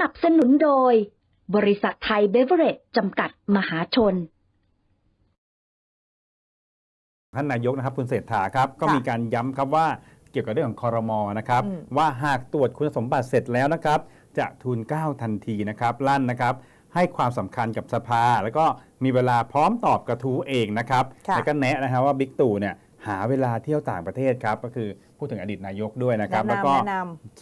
นับสนุนโดย บริษัทไทยเบเวอเรจจำกัดมหาชน ท่านนายกนะครับคุณเศรษฐาครับ ก็ค่ะมีการย้ำครับว่าเกี่ยวกับเรื่องของคอรมอนะครับอืมว่าหากตรวจคุณสมบัติเสร็จแล้วนะครับ จะทูลเกล้าทันทีนะครับ ลั่นนะครับ ให้ความสำคัญกับสภา แล้วก็มีเวลาพร้อมตอบกระทู้เองนะครับค่ะแล้วก็แนะนะครับว่าบิ๊กตู่เนี่ย หาเวลาเที่ยวต่างประเทศครับ ก็คือพูดถึงอดีตนายกด้วยนะครับแนะแล้วนำก็แนะน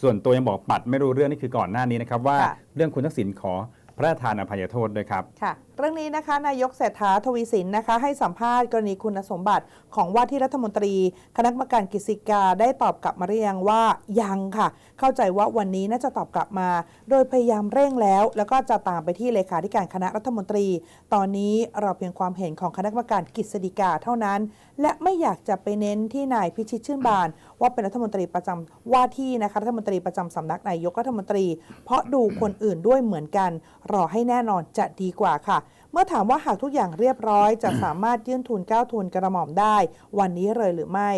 ส่วนตัวยังบอกปัดไม่รู้เรื่องนี่คือก่อนหน้านี้นะครับว่าค่ะเรื่องคุณทักษิณขอพระราชทานอภัยโทษด้วยครับค่ะ เรื่องนี้นะคะนายกเศรษฐาทวีสินนะคะ ให้สัมภาษณ์กรณีคุณสมบัติของว่าที่รัฐมนตรี คณะกรรมการกฤษฎีกาได้ตอบกลับมาหรือยังว่ายังค่ะ เข้าใจว่าวันนี้น่าจะตอบกลับมา โดยพยายามเร่งแล้ว แล้วก็จะตามไปที่เลขาธิการคณะรัฐมนตรี ตอนนี้เราเพียงความเห็นของคณะกรรมการกฤษฎีกาเท่านั้น และไม่อยากจะไปเน้นที่นายพิชิตชื่นบาน ว่าเป็นรัฐมนตรีประจำว่าที่นะคะรัฐมนตรีประจำสำนักนายกรัฐมนตรี เพราะดูคนอื่นด้วยเหมือนกัน รอให้แน่นอนจะดีกว่าค่ะเมื่อถามว่าหากทุกอย่างเรียบร้อย จะสามารถยื่นทุนก้าวทุนกระหม่อมได้ วันนี้เลยหรือไม่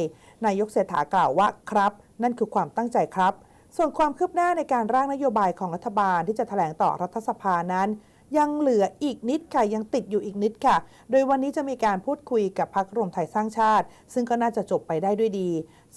นายกเศรษฐากล่าวว่าครับ นั่นคือความตั้งใจครับ ส่วนความคืบหน้าในการร่างนโยบายของรัฐบาลที่จะแถลงต่อรัฐสภานั้น ยังเหลืออีกนิดค่ะยังติดอยู่อีกนิดค่ะ โดยวันนี้จะมีการพูดคุยกับพรรครวมไทยสร้างชาติ ซึ่งก็น่าจะจบไปได้ด้วยดี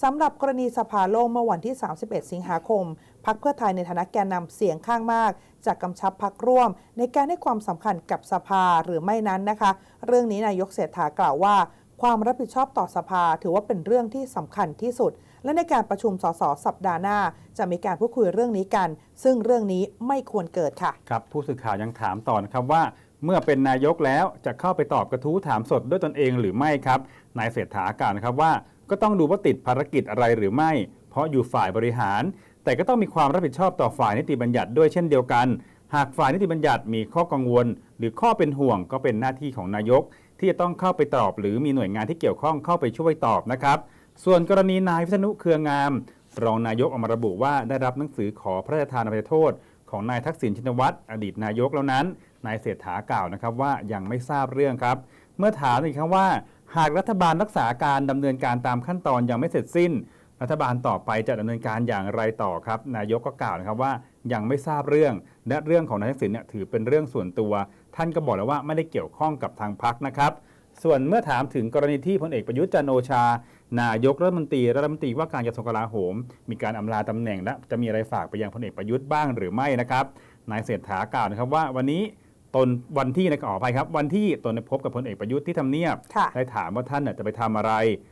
สำหรับกรณีสภาโลมเมื่อวันที่ 31 สิงหาคมพักเพื่อไทยในฐานะแกนนำเสียงข้างมากจากกำชับพักร่วม ในการให้ความสำคัญกับสภาหรือไม่นั้นนะคะ เรื่องนี้นายกเศรษฐากล่าวว่า ความรับผิดชอบต่อสภาถือว่าเป็นเรื่องที่สำคัญที่สุด และในการประชุมสสสัปดาห์หน้า จะมีการพูดคุยเรื่องนี้กัน ซึ่งเรื่องนี้ไม่ควรเกิดค่ะ ครับ ผู้สื่อข่าวยังถามต่อนะครับว่า เมื่อเป็นนายกแล้วจะเข้าไปตอบกระทู้ถามสดด้วยตนเองหรือไม่ครับนายเศรษฐากล่าวนะครับว่า ก็ต้องดูว่าติดภารกิจอะไรหรือไม่ เพราะอยู่ฝ่ายบริหาร แต่ก็ต้องมีความรับผิดชอบต่อฝ่ายนิติบัญญัติด้วยเช่นเดียวกัน หากฝ่ายนิติบัญญัติมีข้อกังวล หรือข้อเป็นห่วงก็เป็นหน้าที่ของนายก ที่จะต้องเข้าไปตอบ หรือมีหน่วยงานที่เกี่ยวข้องเข้าไปช่วยตอบนะครับ ส่วนกรณีนายวิษณุเครืองาม รองนายกออกมาระบุว่าได้รับหนังสือขอพระราชทานอภัยโทษ ของนายทักษิณชินวัตรอดีตนายกแล้วนั้นนายเศรษฐากล่าวนะครับว่ายังไม่ทราบเรื่องครับ เมื่อถามอีกครั้งว่า หากรัฐบาลรักษาการดำเนินการตามขั้นตอนยังไม่เสร็จสิ้น รัฐบาลต่อไปจะดำเนินการอย่างไรต่อครับ นายกก็กล่าวนะครับว่ายังไม่ทราบเรื่อง และเรื่องของนายทักษิณเนี่ยถือเป็นเรื่องส่วนตัว ท่านก็บอกแล้วว่าไม่ได้เกี่ยวข้องกับทางพักนะครับ ส่วนเมื่อถามถึงกรณีที่พลเอกประยุทธ์จันทร์โอชา นายกรัฐมนตรีรัฐมนตรีว่าการกระทรวงกลาโหม มีการอำลาตำแหน่งและจะมีอะไรฝากไปยังพลเอกประยุทธ์บ้างหรือไม่นะครับนายเศรษฐากล่าวนะครับว่าวันนี้ตนวันที่นะขออภัยครับ วันที่ตนได้พบกับพลเอกประยุทธ์ที่ทำเนียบค่ะได้ถามว่าท่านน่ะจะไปทำอะไร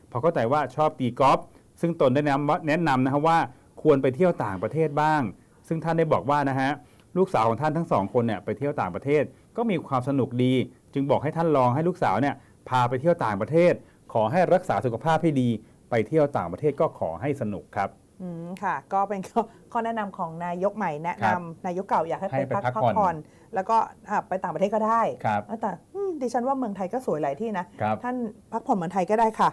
เพราะเข้าใจว่าชอบตีกอล์ฟซึ่งตนได้แนะนำว่าแนะนำนะครับว่าควรไปเที่ยวต่างประเทศบ้าง ซึ่งท่านได้บอกว่านะฮะลูกสาวของท่านทั้งสองคนเนี่ยไปเที่ยวต่างประเทศ ก็มีความสนุกดี จึงบอกให้ท่านลองให้ลูกสาวเนี่ยพาไปเที่ยวต่างประเทศ ขอให้รักษาสุขภาพให้ดี ไปเที่ยวต่างประเทศก็ขอให้สนุกครับอืมค่ะ ก็เป็นข้อข้อแนะนำของนายกใหม่แนะครันำบนายกเก่าอยากให้ให้ไปไปพักพักพักผ่อนผ่อนแล้วก็อะไปต่างประเทศก็ได้ครับ แต่อืมดิฉันว่าเมืองไทยก็สวยหลายที่นะ ครับ ท่านพักผ่อนเมืองไทยก็ได้ค่ะ